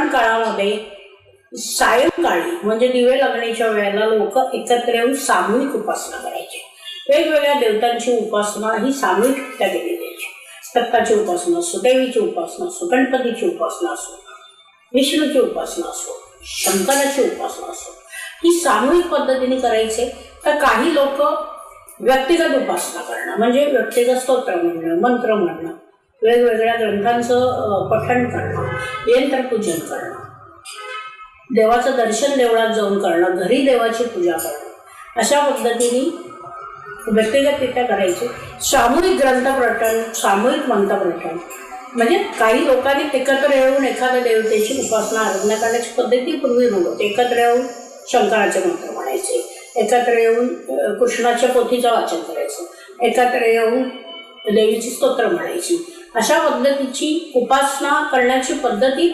पुराण काळामध्ये सायंकाळी म्हणजे दिवे लागण्याच्या वेळेला लोक एकत्र येऊन सामूहिक उपासना करायचे. वेगवेगळ्या देवतांची उपासना ही सामूहिकरित्या केली जायची. दत्ताची उपासना असो देवीची उपासना असो गणपतीची उपासना असो विष्णूची उपासना असो शंकराची उपासना असो ही सामूहिक पद्धतीने करायचे तर काही लोक व्यक्तिगत उपासना करणं म्हणजे व्यक्तिगत स्तोत्र म्हणणं मंत्र म्हणणं वेगवेगळ्या ग्रंथांचं पठण करणं यंत्रपूजन करणं. देवाचं दर्शन देवळात जाऊन करणं घरी देवाची पूजा करणं. अशा पद्धतीने व्यक्तिगतरित्या करायचे. सामूहिक ग्रंथपठण सामूहिक मंत्रपठण म्हणजे काही लोकांनी एकत्र येऊन एखाद्या देवतेची उपासना आराधना करण्याची पद्धती पूर्वी नव्हती. एकत्र येऊन शंकराचे मंत्र म्हणायचे. एकत्र येऊन कृष्णाच्या पोथीचं वाचन करायचं. एकत्र येऊन देवीची स्तोत्र म्हणायची. अशा पद्धतीची उपासना करण्याची पद्धती